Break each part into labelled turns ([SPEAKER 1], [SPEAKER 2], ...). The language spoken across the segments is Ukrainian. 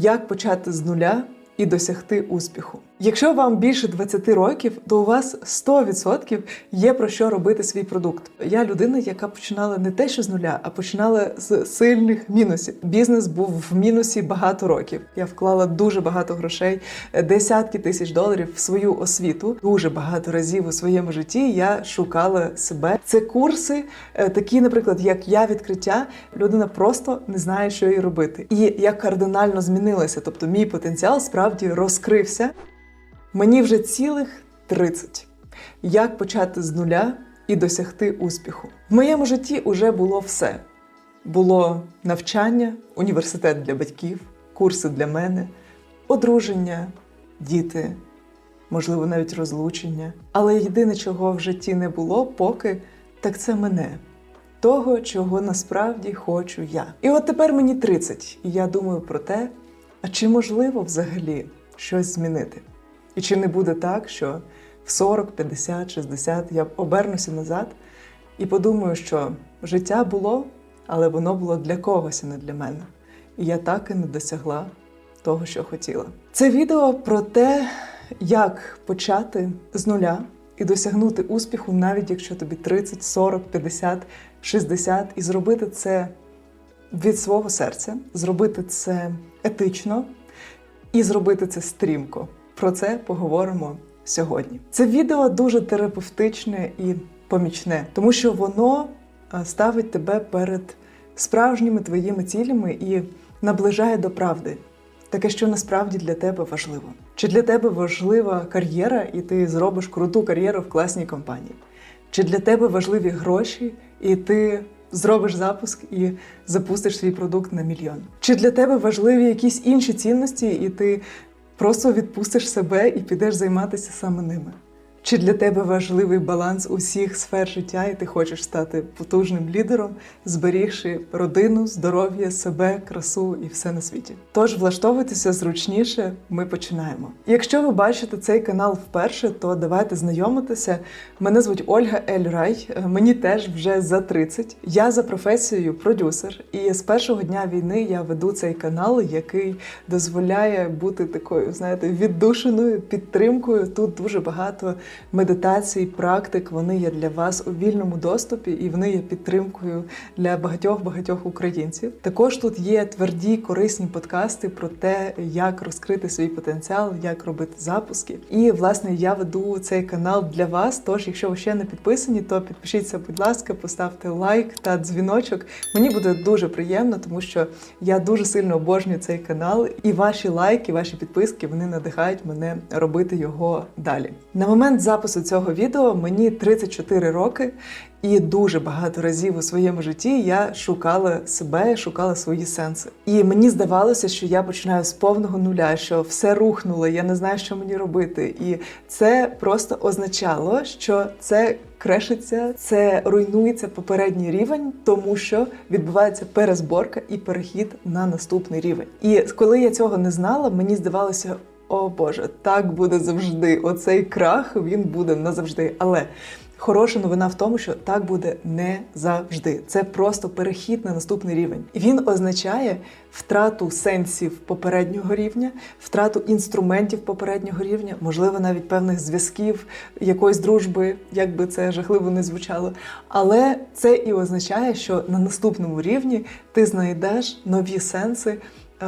[SPEAKER 1] Як почати з нуля і досягти успіху? Якщо вам більше 20 років, то у вас 100% є про що робити свій продукт. Я людина, яка починала не те, що з нуля, а починала з сильних мінусів. Бізнес був в мінусі багато років. Я вклала дуже багато грошей, е, десятки тисяч доларів в свою освіту. Дуже багато разів у своєму житті я шукала себе. Це курси, е, такі, наприклад, як я відкриття. Людина просто не знає, що їй робити. І я кардинально змінилася. Тобто, мій потенціал справді розкрився. Мені вже цілих 30. Як почати з нуля і досягти успіху? В моєму житті вже було все. Було навчання, університет для батьків, курси для мене, одруження, діти, можливо, навіть розлучення. Але єдине, чого в житті не було поки, так це мене. Того, чого насправді хочу я. І от тепер мені 30, і я думаю про те, а чи можливо взагалі щось змінити? І чи не буде так, що в 40, 50, 60 я обернуся назад і подумаю, що життя було, але воно було для когось, а не для мене. І я так і не досягла того, що хотіла. Це відео про те, як почати з нуля і досягнути успіху, навіть якщо тобі 30, 40, 50, 60, і зробити це від свого серця, зробити це етично і зробити це стрімко. Про це поговоримо сьогодні. Це відео дуже терапевтичне і помічне, тому що воно ставить тебе перед справжніми твоїми цілями і наближає до правди. Таке, що насправді для тебе важливо. Чи для тебе важлива кар'єра, і ти зробиш круту кар'єру в класній компанії? Чи для тебе важливі гроші, і ти зробиш запуск і запустиш свій продукт на мільйон? Чи для тебе важливі якісь інші цінності, і ти просто відпустиш себе і підеш займатися саме ними? Чи для тебе важливий баланс усіх сфер життя, і ти хочеш стати потужним лідером, зберігши родину, здоров'я, себе, красу і все на світі? Тож влаштовуйтеся зручніше, ми починаємо. Якщо ви бачите цей канал вперше, то давайте знайомитися. Мене звуть Ольга Ельрай, е, мені теж вже за 30. Я за професією продюсер, і з першого дня війни я веду цей канал, який дозволяє бути такою, знаєте, віддушеною підтримкою. Тут дуже багато медитацій, практик. Вони є для вас у вільному доступі, і вони є підтримкою для багатьох багатьох українців. Також тут є тверді корисні подкасти про те, як розкрити свій потенціал, як робити запуски. І власне я веду цей канал для вас. Тож, якщо ви ще не підписані, то підпишіться, будь ласка, поставте лайк та дзвіночок. Мені буде дуже приємно, тому що я дуже сильно обожнюю цей канал, і ваші лайки, ваші підписки вони надихають мене робити його далі. На момент запису цього відео мені 34 роки, і дуже багато разів у своєму житті я шукала себе, шукала свої сенси. І мені здавалося, що я починаю з повного нуля, що все рухнуло, я не знаю, що мені робити. І це просто означало, що це крешиться, це руйнується попередній рівень, тому що відбувається перезборка і перехід на наступний рівень. І коли я цього не знала, мені здавалося. О Боже, так буде завжди. Оцей крах він буде назавжди. Але хороша новина в тому, що так буде не завжди. Це просто перехід на наступний рівень. Він означає втрату сенсів попереднього рівня, втрату інструментів попереднього рівня, можливо, навіть певних зв'язків, якоїсь дружби, як би це жахливо не звучало. Але це і означає, що на наступному рівні ти знайдеш нові сенси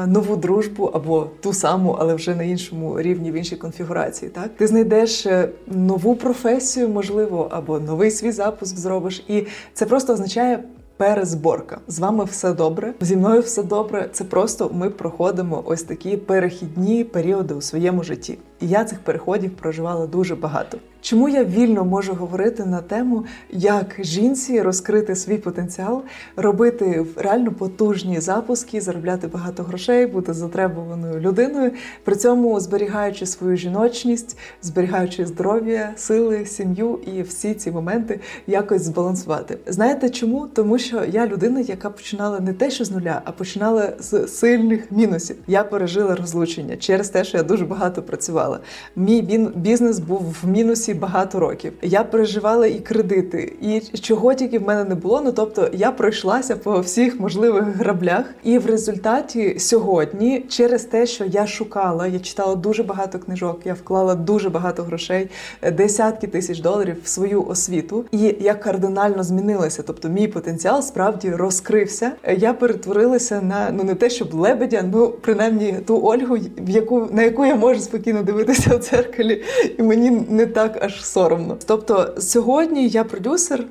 [SPEAKER 1] нову дружбу або ту саму, але вже на іншому рівні, в іншій конфігурації. Так ти знайдеш е, нову професію, можливо, або новий свій запуск зробиш, і це просто означає. Перезборка з вами все добре, зі мною все добре. Це просто ми проходимо ось такі перехідні періоди у своєму житті. І я цих переходів проживала дуже багато. Чому я вільно можу говорити на тему, як жінці розкрити свій потенціал, робити реально потужні запуски, заробляти багато грошей, бути затребуваною людиною, при цьому зберігаючи свою жіночність, зберігаючи здоров'я, сили, сім'ю і всі ці моменти якось збалансувати. Знаєте чому? Тому що я людина, яка починала не те, що з нуля, а починала з сильних мінусів. Я пережила розлучення через те, що я дуже багато працювала. Мій бізнес був в мінусі оці багато років. Я переживала і кредити, і чого тільки в мене не було. Ну тобто я пройшлася по всіх можливих граблях. І в результаті сьогодні, через те, що я шукала, я читала дуже багато книжок, я вклала дуже багато грошей, е, десятки тисяч доларів в свою освіту, і я кардинально змінилася. Тобто, мій потенціал справді розкрився. Е, Я перетворилася на ну не те, щоб лебедя, ну принаймні ту Ольгу, в яку на яку я можу спокійно дивитися в дзеркалі, і мені не так аж соромно. Тобто, сьогодні я продюсер.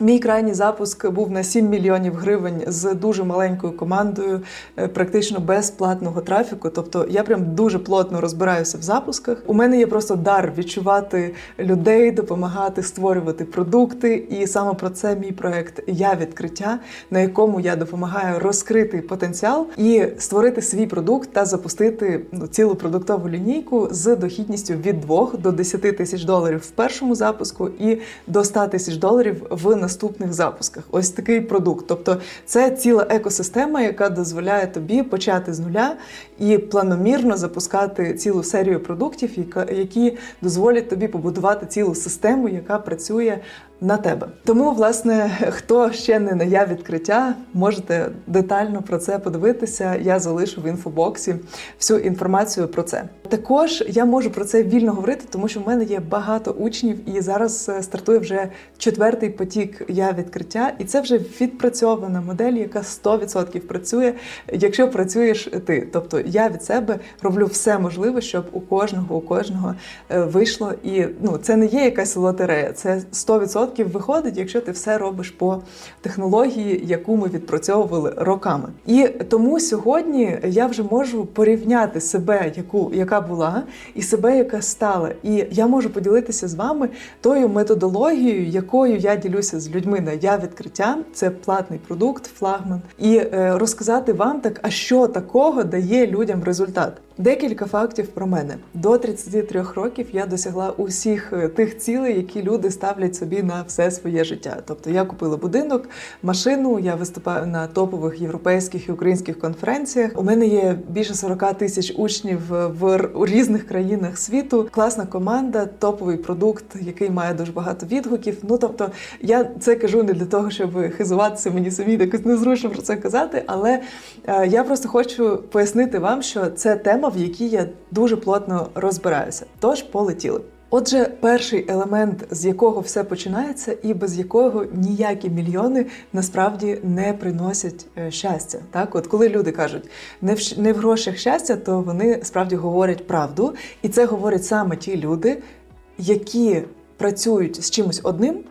[SPEAKER 1] Мій крайній запуск був на 7 мільйонів гривень з дуже маленькою командою, е, практично без платного трафіку. Тобто я прям дуже плотно розбираюся в запусках. У мене є просто дар відчувати людей, допомагати створювати продукти. І саме про це мій проект Я відкриття, на якому я допомагаю розкрити потенціал і створити свій продукт та запустити ну, цілу продуктову лінійку з дохідністю від 2 до 10 тисяч доларів в першому запуску і до 100 тисяч доларів в наступних запусках. Ось такий продукт. Тобто, це ціла екосистема, яка дозволяє тобі почати з нуля і планомірно запускати цілу серію продуктів, які дозволять тобі побудувати цілу систему, яка працює на тебе. Тому, власне, хто ще не на я відкриття, можете детально про це подивитися. Я залишу в інфобоксі всю інформацію про це. Також я можу про це вільно говорити, тому що в мене є багато учнів, і зараз е, стартує вже четвертий потік я відкриття, і це вже відпрацьована модель, яка 100% працює, якщо працюєш ти. Тобто я від себе роблю все можливе, щоб у кожного, у кожного е, вийшло. І ну це не є якась лотерея, це 100% виходить, якщо ти все робиш по технології, яку ми відпрацьовували роками. І тому сьогодні я вже можу порівняти себе, яку яка була, і себе, яка стала. І я можу поділитися з вами тою методологією, якою я ділюся з людьми на я відкриття. Це платний продукт, флагман, і е, розказати вам так, а що такого дає людям результат. Декілька фактів про мене до 33 років я досягла усіх е, тих цілей, які люди ставлять собі на все своє життя. Тобто я купила будинок, машину, я виступаю на топових європейських і українських конференціях. У мене є більше 40 тисяч учнів в різних країнах світу. Класна команда, топовий продукт, який має дуже багато відгуків. Ну тобто, я це кажу не для того, щоб хизуватися мені самі якось незручно про це казати, але е, я просто хочу пояснити вам, що це тема, в якій я дуже плотно розбираюся. Тож полетіли. Отже, перший елемент, з якого все починається, і без якого ніякі мільйони насправді не приносять е, щастя. Так, от коли люди кажуть не в не в грошах щастя, то вони справді говорять правду, і це говорять саме ті люди, які працюють з чимось одним,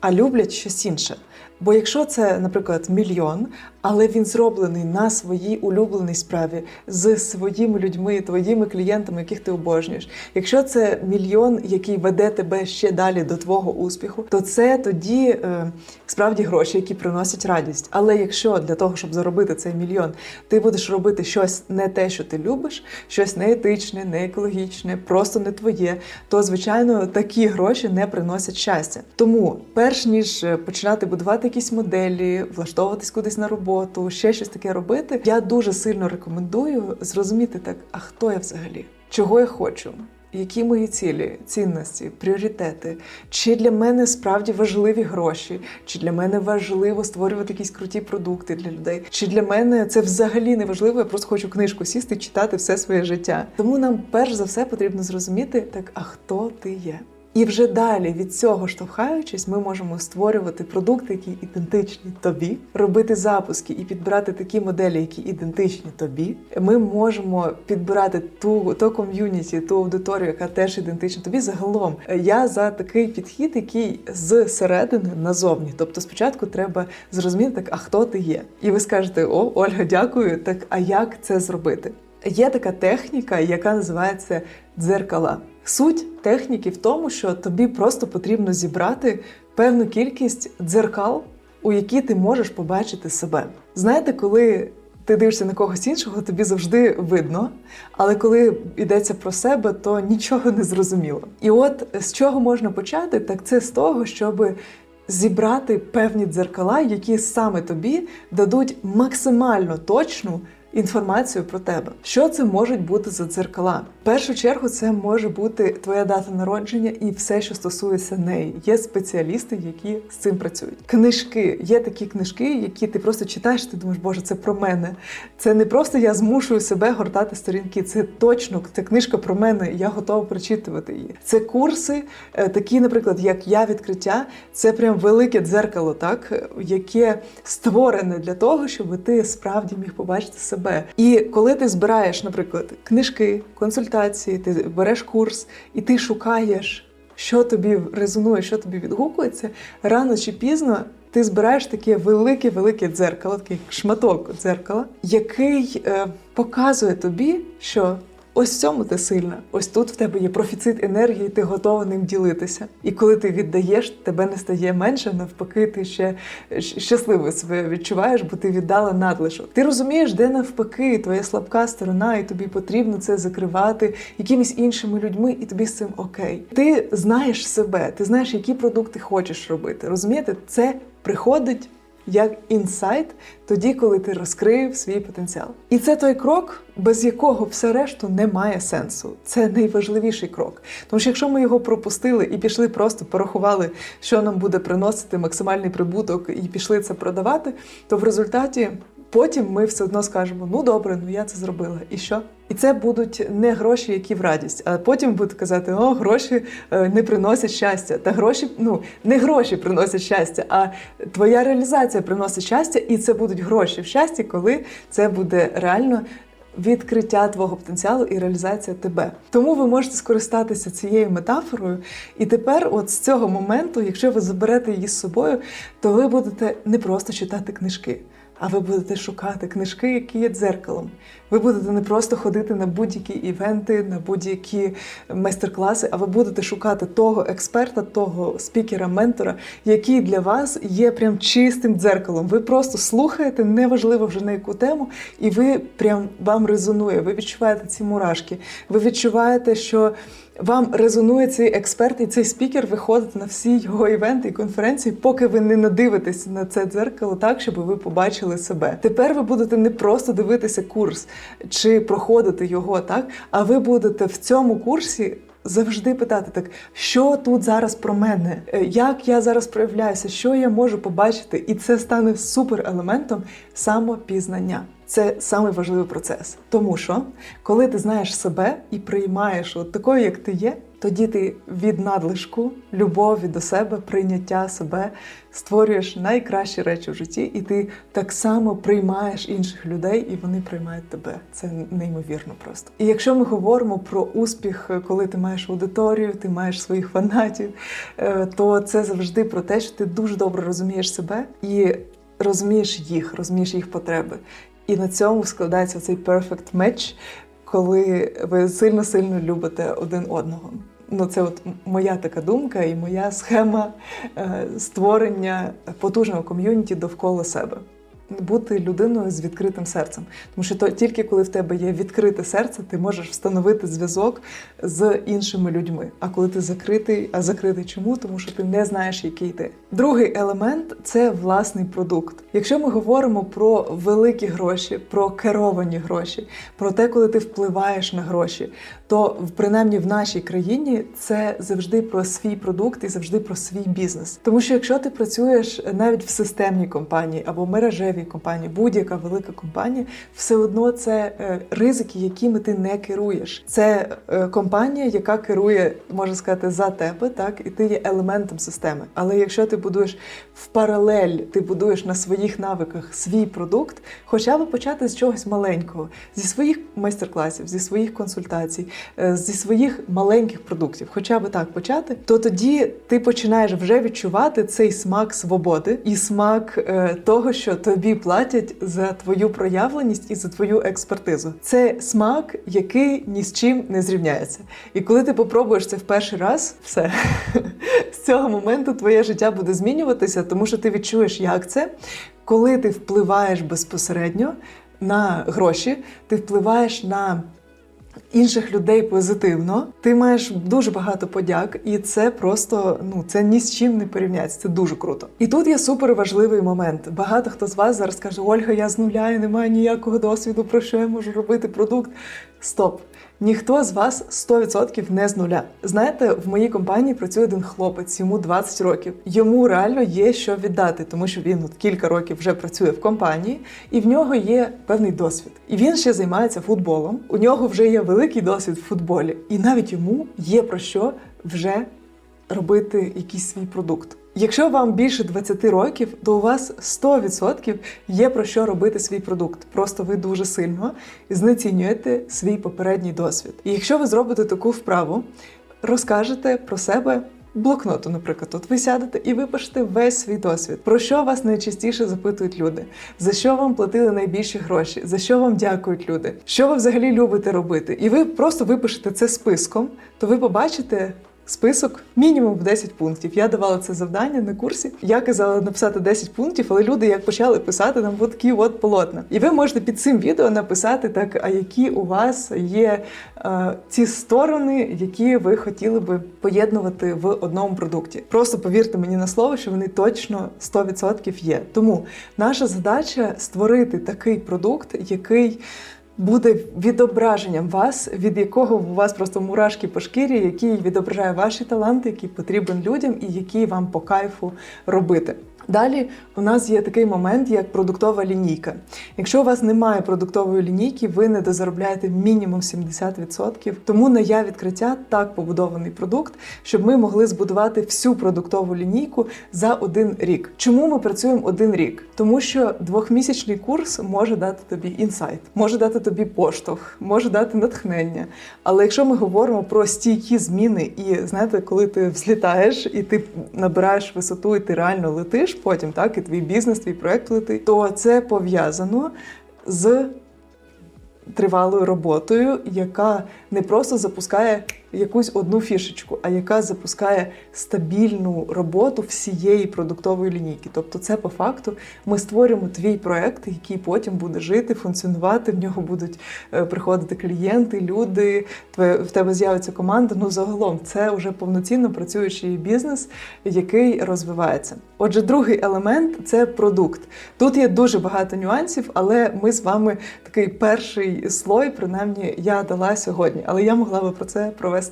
[SPEAKER 1] а люблять щось інше. Бо якщо це, наприклад, мільйон, але він зроблений на своїй улюбленій справі з своїми людьми, твоїми клієнтами, яких ти обожнюєш. Якщо це мільйон, який веде тебе ще далі до твого успіху, то це тоді е, справді гроші, які приносять радість. Але якщо для того, щоб заробити цей мільйон, ти будеш робити щось не те, що ти любиш, щось не етичне, не екологічне, просто не твоє, то звичайно такі гроші не приносять щастя. Тому, перш ніж е, починати будувати якісь моделі, влаштовуватись кудись на роботу, ще щось таке робити, я дуже сильно рекомендую зрозуміти так, а хто я взагалі, чого я хочу. Які мої цілі, цінності, пріоритети? Чи для мене справді важливі гроші? Чи для мене важливо створювати якісь круті продукти для людей? Чи для мене це взагалі не важливо? Я просто хочу книжку сісти читати все своє життя. Тому нам перш за все потрібно зрозуміти, так а хто ти є? І вже далі від цього штовхаючись, ми можемо створювати продукти, які ідентичні тобі, робити запуски і підбирати такі моделі, які ідентичні тобі. Ми можемо підбирати ту то ком'юніті, ту аудиторію, яка теж ідентична тобі. Загалом я за такий підхід, який з середини назовні. Тобто, спочатку треба зрозуміти, так, а хто ти є, і ви скажете: О, Ольга, дякую. Так, а як це зробити? Є така техніка, яка називається дзеркала. Суть техніки в тому, що тобі просто потрібно зібрати певну кількість дзеркал, у які ти можеш побачити себе. Знаєте, коли ти дивишся на когось іншого, тобі завжди видно, але коли йдеться про себе, то нічого не зрозуміло. І от з чого можна почати, так це з того, щоб зібрати певні дзеркала, які саме тобі дадуть максимально точну інформацію про тебе. Що це можуть бути за дзеркала? В першу чергу це може бути твоя дата народження і все, що стосується неї. Є спеціалісти, які з цим працюють. Книжки є такі книжки, які ти просто читаєш. Ти думаєш, боже, це про мене. Це не просто я змушую себе гортати сторінки. Це точно ця книжка про мене. Я готова прочитувати її. Це курси, е, такі, наприклад, як я відкриття. Це прям велике дзеркало, так яке створене для того, щоб ти справді міг побачити себе. І коли ти збираєш, наприклад, книжки, консультації, ти береш курс і ти шукаєш, що тобі резонує, що тобі відгукується, рано чи пізно. Ти збираєш таке велике велике дзеркало, такий шматок дзеркала, який е, показує тобі, що ось в цьому ти сильна, ось тут в тебе є профіцит енергії, ти готова ним ділитися. І коли ти віддаєш, тебе не стає менше, навпаки, ти ще щасливо себе відчуваєш, бо ти віддала надлишок. Ти розумієш, де навпаки твоя слабка сторона, і тобі потрібно це закривати якимись іншими людьми, і тобі з цим окей. Ти знаєш себе, ти знаєш, які продукти хочеш робити. Розумієте, це приходить як інсайт тоді, коли ти розкрив свій потенціал. І це той крок, без якого все решту не має сенсу. Це найважливіший крок. Тому що якщо ми його пропустили і пішли, просто порахували, що нам буде приносити максимальний прибуток, і пішли це продавати, то в результаті. Потім ми все одно скажемо: ну добре, ну я це зробила. І що? І це будуть не гроші, які в радість, а потім будуть казати: о, гроші е, не приносять щастя. Та гроші, ну не гроші приносять щастя, а твоя реалізація приносить щастя, і це будуть гроші в щасті, коли це буде реально. Відкриття твого потенціалу і реалізація тебе. Тому ви можете скористатися цією метафорою. І тепер, от з цього моменту, якщо ви заберете її з собою, то ви будете не просто читати книжки, а ви будете шукати книжки, які є дзеркалом. Ви будете не просто ходити на будь-які івенти, на будь-які майстер-класи, а ви будете шукати того експерта, того спікера, ментора, який для вас є прям чистим дзеркалом. Ви просто слухаєте, неважливо вже на яку тему, і ви прям вам резонує. Ви відчуваєте ці мурашки. Ви відчуваєте, що. Вам резонує цей експерт і цей спікер виходить на всі його івенти і конференції, поки ви не надивитесь на це дзеркало так, щоб ви побачили себе. Тепер ви будете не просто дивитися курс чи проходити його, так а ви будете в цьому курсі. Завжди питати так, що тут зараз про мене, Е, як я зараз проявляюся, що я можу побачити, і це стане супер елементом самопізнання. Це самий важливий процес. Тому що коли ти знаєш себе і приймаєш от такою, як ти є, тоді ти від надлишку, любові до себе, прийняття себе створюєш найкращі речі в житті, і ти так само приймаєш інших людей, і вони приймають тебе. Це неймовірно просто. І якщо ми говоримо про успіх, коли ти маєш аудиторію, ти маєш своїх фанатів, е, то це завжди про те, що ти дуже добре розумієш себе і розумієш їх, розумієш їх потреби. І на цьому складається цей perfect match, коли ви сильно-сильно любите один одного. Ну, це от моя така думка і моя схема е, створення потужного ком'юніті довкола себе. Бути людиною з відкритим серцем, тому що то тільки коли в тебе є відкрите серце, ти можеш встановити зв'язок з іншими людьми. А коли ти закритий, а закритий чому? Тому що ти не знаєш, який ти. Другий елемент це власний продукт. Якщо ми говоримо про великі гроші, про керовані гроші, про те, коли ти впливаєш на гроші, то принаймні в нашій країні це завжди про свій продукт і завжди про свій бізнес. Тому що якщо ти працюєш навіть в системній компанії або мережевій компанії, будь-яка велика компанія, все одно це е, ризики, якими ти не керуєш. Це е, компанія, яка керує, можна сказати, за тебе, так і ти є елементом системи. Але якщо ти будуєш в паралель, ти будуєш на своїх навиках свій продукт, хоча б почати з чогось маленького, зі своїх майстер-класів, зі своїх консультацій, е, зі своїх маленьких продуктів, хоча б так почати, то тоді ти починаєш вже відчувати цей смак свободи і смак того, що тобі платять за твою проявленість і за твою експертизу. Це смак, який ні з чим не зрівняється. І коли ти попробуєш це в перший раз, все з цього моменту твоє життя буде змінюватися, тому що ти відчуєш, як це, коли ти впливаєш безпосередньо на гроші, ти впливаєш на інших людей позитивно, ти маєш дуже багато подяк, і це просто ну це ні з чим не порівняється. Це дуже круто. І тут є супер важливий момент. Багато хто з вас зараз каже: Ольга, я з нуля, я не маю ніякого досвіду, про що я можу робити продукт. Стоп. Ніхто з вас 100% не з нуля. Знаєте, в моїй компанії працює один хлопець, йому 20 років. Йому реально є що віддати, тому що він от кілька років вже працює в компанії, і в нього є певний досвід. І він ще займається футболом. У нього вже є великий досвід в футболі, і навіть йому є про що вже робити якийсь свій продукт. Якщо вам більше 20 років, то у вас 100% є про що робити свій продукт. Просто ви дуже сильно знецінюєте свій попередній досвід. І якщо ви зробите таку вправу, розкажете про себе блокноту, наприклад, от ви сядете і випишете весь свій досвід. Про що вас найчастіше запитують люди? За що вам платили найбільші гроші? За що вам дякують люди? Що ви взагалі любите робити? І ви просто випишете це списком, то ви побачите. Список мінімум 10 пунктів. Я давала це завдання на курсі. Я казала написати 10 пунктів, але люди як почали писати нам от такі от полотна. І ви можете під цим відео написати так, а які у вас є е, ці сторони, які ви хотіли би поєднувати в одному продукті. Просто повірте мені на слово, що вони точно 100% є. Тому наша задача створити такий продукт, який буде відображенням вас, від якого у вас просто мурашки по шкірі, який відображає ваші таланти, який потрібен людям і який вам по кайфу робити. Далі у нас є такий момент, як продуктова лінійка. Якщо у вас немає продуктової лінійки, ви не дозаробляєте мінімум 70%. Тому на я відкриття так побудований продукт, щоб ми могли збудувати всю продуктову лінійку за один рік. Чому ми працюємо один рік? Тому що двохмісячний курс може дати тобі інсайт, може дати тобі поштовх, може дати натхнення. Але якщо ми говоримо про стійкі зміни, і знаєте, коли ти взлітаєш і ти набираєш висоту, і ти реально летиш потім, так і твій бізнес, твій проект летить, то це пов'язано з тривалою роботою, яка не просто запускає якусь одну фішечку, а яка запускає стабільну роботу всієї продуктової лінійки. Тобто, це по факту ми створюємо твій проект, який потім буде жити, функціонувати. В нього будуть е, приходити клієнти, люди. в тебе з'явиться команда. Ну загалом це вже повноцінно працюючий бізнес, який розвивається. Отже, другий елемент це продукт. Тут є дуже багато нюансів, але ми з вами такий перший слой, принаймні, я дала сьогодні. Але я могла би про це провести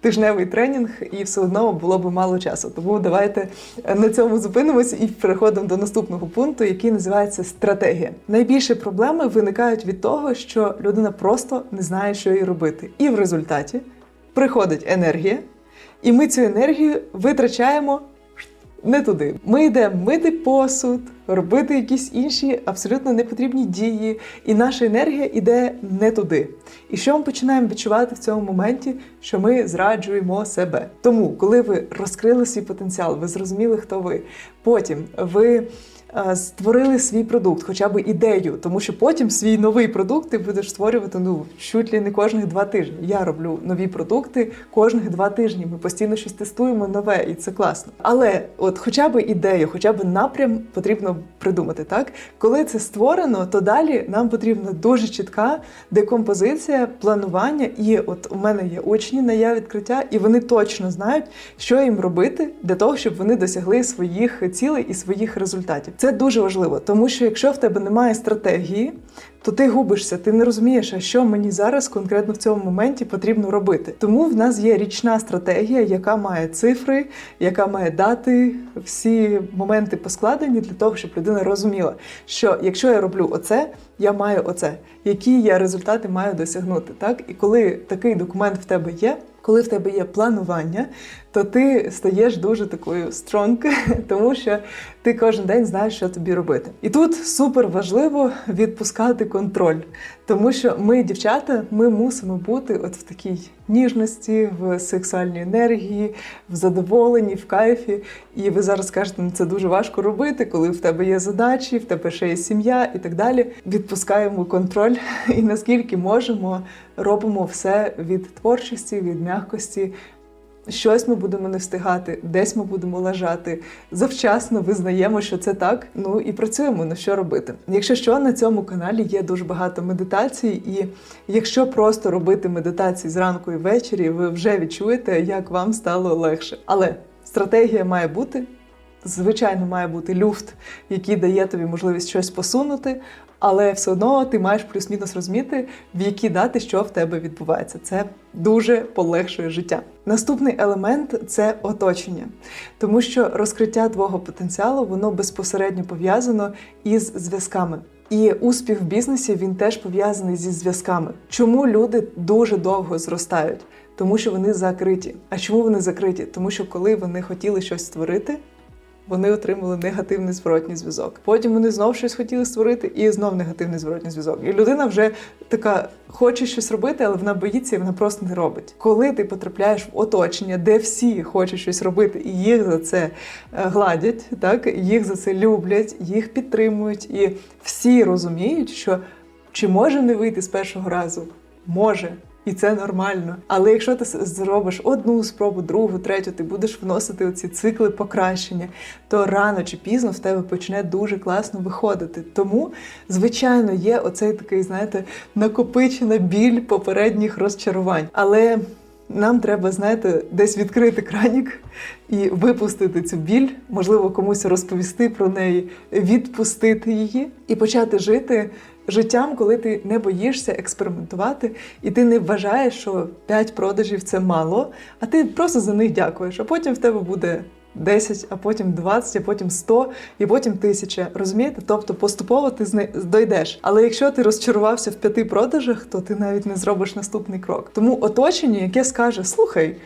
[SPEAKER 1] тижневий тренінг, і все одно було б мало часу. Тому давайте на цьому зупинимося і переходимо до наступного пункту, який називається стратегія. Найбільші проблеми виникають від того, що людина просто не знає, що їй робити. І в результаті приходить енергія, і ми цю енергію витрачаємо не туди. Ми йдемо мити посуд, робити якісь інші абсолютно непотрібні дії, і наша енергія йде не туди. І що ми починаємо відчувати в цьому моменті, що ми зраджуємо себе. Тому, коли ви розкрили свій потенціал, ви зрозуміли, хто ви, потім ви. Е, Створили свій продукт, хоча б ідею, тому що потім свій новий продукт ти будеш створювати ну чуть ли не кожних два тижні. Я роблю нові продукти кожних два тижні. Ми постійно щось тестуємо нове, і це класно. Але от хоча б ідею, хоча б напрям потрібно придумати. Так, коли це створено, то далі нам потрібна дуже чітка декомпозиція, планування. І от у мене є учні на я відкриття, і вони точно знають, що їм робити для того, щоб вони досягли своїх цілей і своїх результатів. Це дуже важливо, тому що якщо в тебе немає стратегії, то ти губишся, ти не розумієш, а що мені зараз конкретно в цьому моменті потрібно робити. Тому в нас є річна стратегія, яка має цифри, яка має дати всі моменти поскладені для того, щоб людина розуміла, що якщо я роблю оце, я маю оце, які я результати маю досягнути. Так і коли такий документ в тебе є. Коли в тебе є планування, то ти стаєш дуже такою стронг, тому що ти кожен день знаєш, що тобі робити. І тут супер важливо відпускати контроль, тому що ми, дівчата, ми мусимо бути от в такій ніжності, в сексуальній енергії, в задоволенні, в кайфі. І ви зараз скажете, ну це дуже важко робити, коли в тебе є задачі, в тебе ще є сім'я і так далі. Відпускаємо контроль і наскільки можемо, робимо все від творчості, від м'якості. Щось ми будемо не встигати, десь ми будемо лежати. Завчасно визнаємо, що це так. Ну і працюємо на що робити. Якщо що, на цьому каналі є дуже багато медитацій, і якщо просто робити медитації зранку і ввечері, ви вже відчуєте, як вам стало легше. Але стратегія має бути. Звичайно, має бути люфт, який дає тобі можливість щось посунути, але все одно ти маєш плюс-мінус розуміти, в які дати, що в тебе відбувається. Це дуже полегшує життя. Наступний елемент це оточення, тому що розкриття твого потенціалу воно безпосередньо пов'язано із зв'язками. І успіх в бізнесі він теж пов'язаний зі зв'язками. Чому люди дуже довго зростають? Тому що вони закриті. А чому вони закриті? Тому що коли вони хотіли щось створити, вони отримали негативний зворотній зв'язок. Потім вони знов щось хотіли створити, і знов негативний зворотній зв'язок. І людина вже така хоче щось робити, але вона боїться і вона просто не робить. Коли ти потрапляєш в оточення, де всі хочуть щось робити, і їх за це е, гладять, так їх за це люблять, їх підтримують, і всі розуміють, що чи може не вийти з першого разу? Може. І це нормально. Але якщо ти зробиш одну спробу, другу, третю, ти будеш вносити оці цикли покращення, то рано чи пізно в тебе почне дуже класно виходити. Тому, звичайно, є оцей такий, знаєте, накопичена біль попередніх розчарувань. Але нам треба, знаєте, десь відкрити кранік і випустити цю біль, можливо, комусь розповісти про неї, відпустити її і почати жити життям, коли ти не боїшся експериментувати, і ти не вважаєш, що 5 продажів це мало, а ти просто за них дякуєш. А потім в тебе буде 10, а потім 20, а потім 100, і потім 1000. Розумієте? Тобто поступово ти дойдеш. Але якщо ти розчарувався в п'яти продажах, то ти навіть не зробиш наступний крок. Тому оточення, яке скаже: слухай.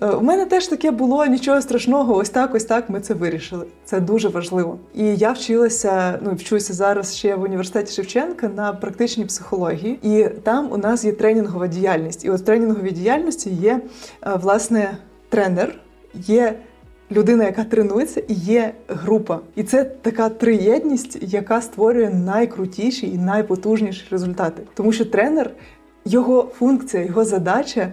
[SPEAKER 1] Е, У мене теж таке було нічого страшного. Ось так, ось так. Ми це вирішили. Це дуже важливо. І я вчилася, ну вчуся зараз ще в університеті Шевченка на практичній психології, і там у нас є тренінгова діяльність. І от в тренінговій діяльності є е, власне тренер, є людина, яка тренується, і є група. І це така триєдність, яка створює найкрутіші і найпотужніші результати. Тому що тренер, його функція, його задача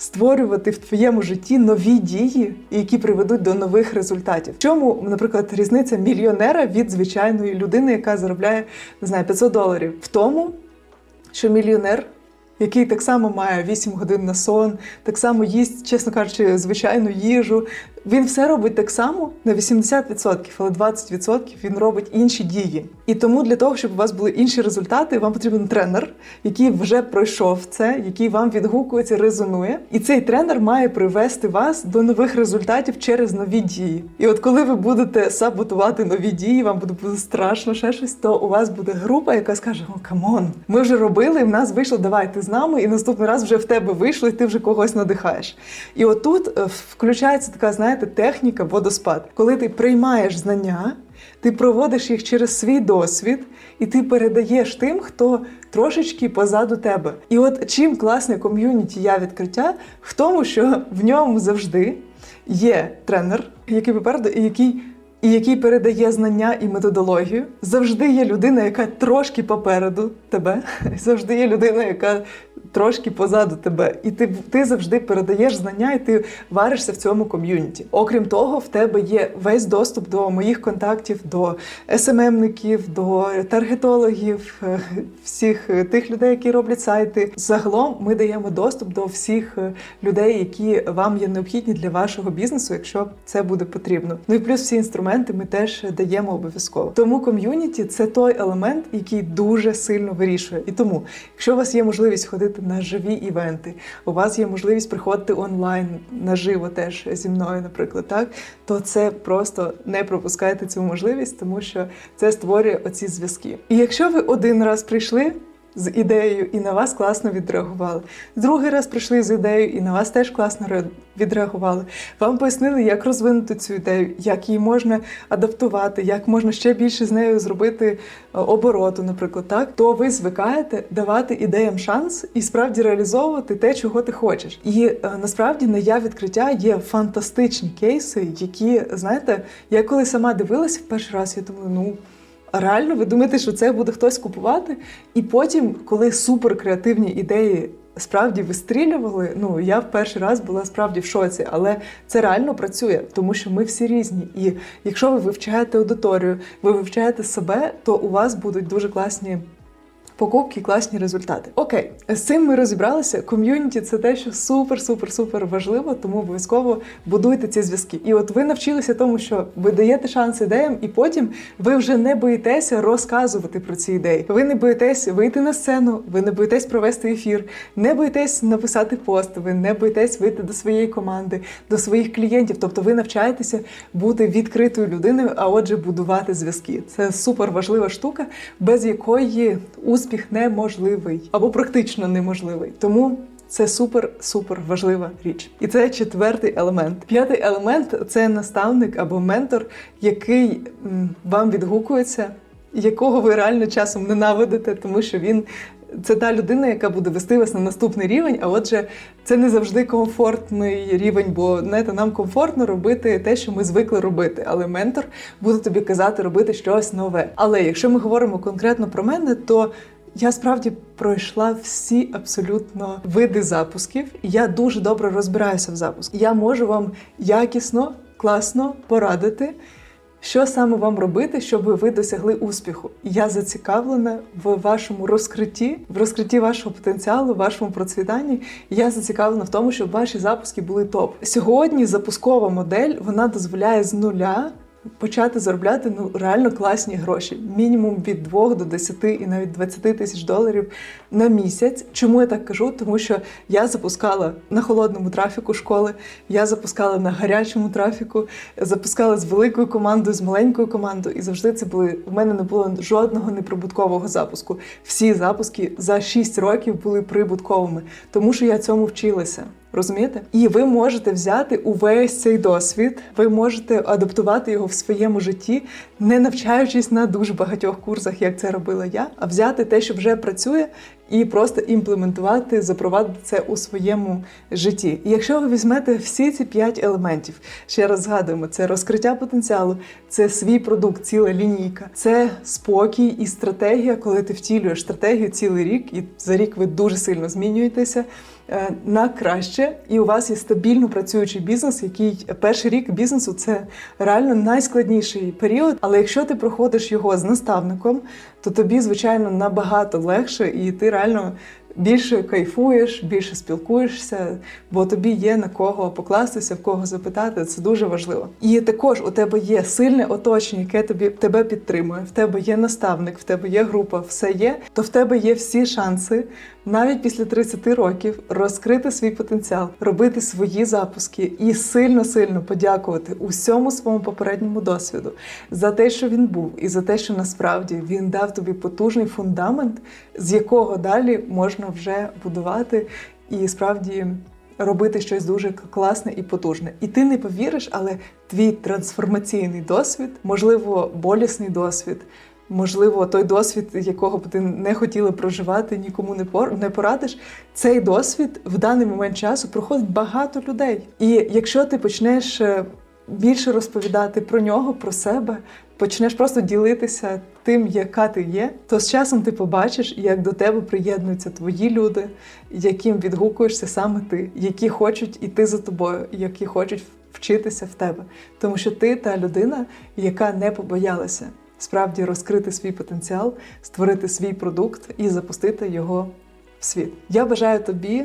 [SPEAKER 1] створювати в твоєму житті нові дії, які приведуть до нових результатів. В чому, наприклад, різниця мільйонера від звичайної людини, яка заробляє не знаю 500 доларів, в тому, що мільйонер. Який так само має 8 годин на сон, так само їсть, чесно кажучи, звичайну їжу. Він все робить так само на 80%, але 20% він робить інші дії. І тому для того, щоб у вас були інші результати, вам потрібен тренер, який вже пройшов це, який вам відгукується, резонує. І цей тренер має привести вас до нових результатів через нові дії. І от коли ви будете саботувати нові дії, вам буде страшно ще щось, то у вас буде група, яка скаже: О, камон, ми вже робили, в нас вийшло, давай ти з нами, і наступний раз вже в тебе вийшло, і ти вже когось надихаєш. І отут е, включається така, знаєте, техніка водоспад, коли ти приймаєш знання. Ти проводиш їх через свій досвід, і ти передаєш тим, хто трошечки позаду тебе. І от чим класне ком'юніті я відкриття в тому, що в ньому завжди є тренер, який попереду, і який. І який передає знання і методологію. Завжди є людина, яка трошки попереду тебе, завжди є людина, яка трошки позаду тебе. І ти, ти завжди передаєш знання, і ти варишся в цьому ком'юніті. Окрім того, в тебе є весь доступ до моїх контактів, до СММників, до таргетологів, е, всіх е, тих людей, які роблять сайти. Загалом ми даємо доступ до всіх е, людей, які вам є необхідні для вашого бізнесу, якщо це буде потрібно. Ну і плюс всі інструменти ми теж даємо обов'язково. Тому ком'юніті це той елемент, який дуже сильно вирішує. І тому, якщо у вас є можливість ходити на живі івенти, у вас є можливість приходити онлайн наживо теж зі мною, наприклад, так то це просто не пропускайте цю можливість, тому що це створює оці зв'язки. І якщо ви один раз прийшли. З ідеєю і на вас класно відреагували. Другий раз прийшли з ідеєю і на вас теж класно ре- відреагували. Вам пояснили, як розвинути цю ідею, як її можна адаптувати, як можна ще більше з нею зробити е, обороту, наприклад, так то ви звикаєте давати ідеям шанс і справді реалізовувати те, чого ти хочеш. І е, насправді на я відкриття є фантастичні кейси, які знаєте, я коли сама дивилася в перший раз, я думаю, ну. Реально, ви думаєте, що це буде хтось купувати? І потім, коли суперкреативні ідеї справді вистрілювали. Ну я в перший раз була справді в шоці, але це реально працює, тому що ми всі різні. І якщо ви вивчаєте аудиторію, ви вивчаєте себе, то у вас будуть дуже класні. Покупки, класні результати. Окей, з цим ми розібралися. Ком'юніті це те, що супер, супер, супер важливо, тому обов'язково будуйте ці зв'язки. І от ви навчилися тому, що ви даєте шанс ідеям, і потім ви вже не боїтеся розказувати про ці ідеї. Ви не боїтесь вийти на сцену, ви не боїтесь провести ефір, не боїтесь написати пост, ви не боїтесь вийти до своєї команди, до своїх клієнтів. Тобто ви навчаєтеся бути відкритою людиною, а отже, будувати зв'язки. Це супер важлива штука, без якої успіх неможливий або практично неможливий. Тому це супер-супер важлива річ. І це четвертий елемент. П'ятий елемент це наставник або ментор, який вам відгукується, якого ви реально часом ненавидите, тому що він. Це та людина, яка буде вести вас на наступний рівень. А отже, це не завжди комфортний рівень, бо знаєте, нам комфортно робити те, що ми звикли робити. Але ментор буде тобі казати робити щось нове. Але якщо ми говоримо конкретно про мене, то я справді пройшла всі абсолютно види запусків, я дуже добре розбираюся в запуску. Я можу вам якісно, класно порадити. Що саме вам робити, щоб ви досягли успіху? Я зацікавлена в вашому розкритті, в розкритті вашого потенціалу, в вашому процвітанні. Я зацікавлена в тому, щоб ваші запуски були топ. Сьогодні запускова модель вона дозволяє з нуля почати заробляти ну реально класні гроші. Мінімум від 2 до 10 і навіть 20 тисяч доларів на місяць. Чому я так кажу? Тому що я запускала на холодному трафіку школи, я запускала на гарячому трафіку, запускала з великою командою, з маленькою командою, і завжди це були в мене не було жодного неприбуткового запуску. Всі запуски за 6 років були прибутковими, тому що я цьому вчилася. Розумієте? І ви можете взяти увесь цей досвід, ви можете адаптувати його в своєму житті, не навчаючись на дуже багатьох курсах, як це робила я, а взяти те, що вже працює, і просто імплементувати, запровадити це у своєму житті. І якщо ви візьмете всі ці п'ять елементів, ще раз згадуємо, це розкриття потенціалу, це свій продукт, ціла лінійка, це спокій і стратегія, коли ти втілюєш стратегію цілий рік, і за рік ви дуже сильно змінюєтеся. Е, На краще, і у вас є стабільно працюючий бізнес, який перший рік бізнесу це реально найскладніший період. Але якщо ти проходиш його з наставником, то тобі, звичайно, набагато легше, і ти реально більше кайфуєш, більше спілкуєшся, бо тобі є на кого покластися, в кого запитати. Це дуже важливо. І також у тебе є сильне оточення, яке тобі тебе підтримує. В тебе є наставник, в тебе є група, все є. То в тебе є всі шанси. Навіть після 30 років розкрити свій потенціал, робити свої запуски і сильно-сильно подякувати усьому своєму попередньому досвіду за те, що він був, і за те, що насправді він дав тобі потужний фундамент, з якого далі можна вже будувати і справді робити щось дуже класне і потужне. І ти не повіриш, але твій трансформаційний досвід, можливо, болісний досвід. Можливо, той досвід, якого б ти не хотіла проживати, нікому не пор- не порадиш. Цей досвід в даний момент часу проходить багато людей. І якщо ти почнеш е, більше розповідати про нього, про себе, почнеш просто ділитися тим, яка ти є, то з часом ти побачиш, як до тебе приєднуються твої люди, яким відгукуєшся саме ти, які хочуть іти за тобою, які хочуть вчитися в тебе. Тому що ти та людина, яка не побоялася справді розкрити свій потенціал, створити свій продукт і запустити його в світ. Я бажаю тобі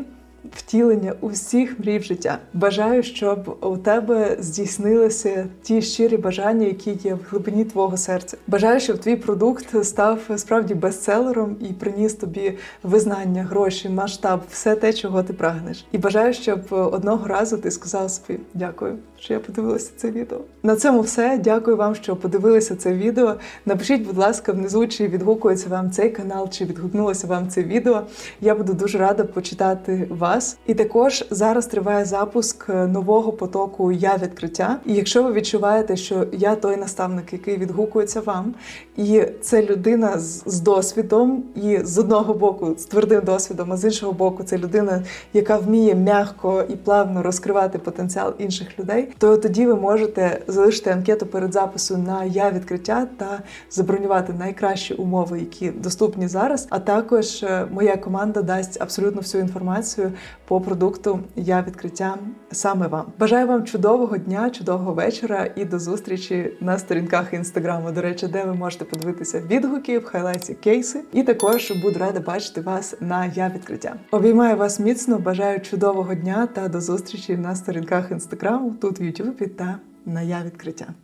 [SPEAKER 1] втілення усіх мрій в життя. Бажаю, щоб у тебе здійснилися ті щирі бажання, які є в глибині твого серця. Бажаю, щоб твій продукт став справді бестселером і приніс тобі визнання, гроші, масштаб, все те, чого ти прагнеш. І бажаю, щоб одного разу ти сказав собі дякую, що я подивилася це відео. На цьому все. Дякую вам, що подивилися це відео. Напишіть, будь ласка, внизу, чи відгукується вам цей канал, чи відгукнулося вам це відео. Я буду дуже рада почитати вас. І також зараз триває запуск нового потоку Я відкриття. І якщо ви відчуваєте, що я той наставник, який відгукується вам, і це людина з, з досвідом, і з одного боку з твердим досвідом, а з іншого боку, це людина, яка вміє м'яко і плавно розкривати потенціал інших людей, то тоді ви можете залишити анкету перед запису на я відкриття та забронювати найкращі умови, які доступні зараз. А також е, моя команда дасть абсолютно всю інформацію по продукту я відкриття саме вам. Бажаю вам чудового дня, чудового вечора і до зустрічі на сторінках інстаграму. До речі, де ви можете подивитися відгуки в хайлайті кейси. І також буду рада бачити вас на я відкриття. Обіймаю вас міцно. Бажаю чудового дня та до зустрічі на сторінках інстаграму, тут в Ютубі та на я відкриття.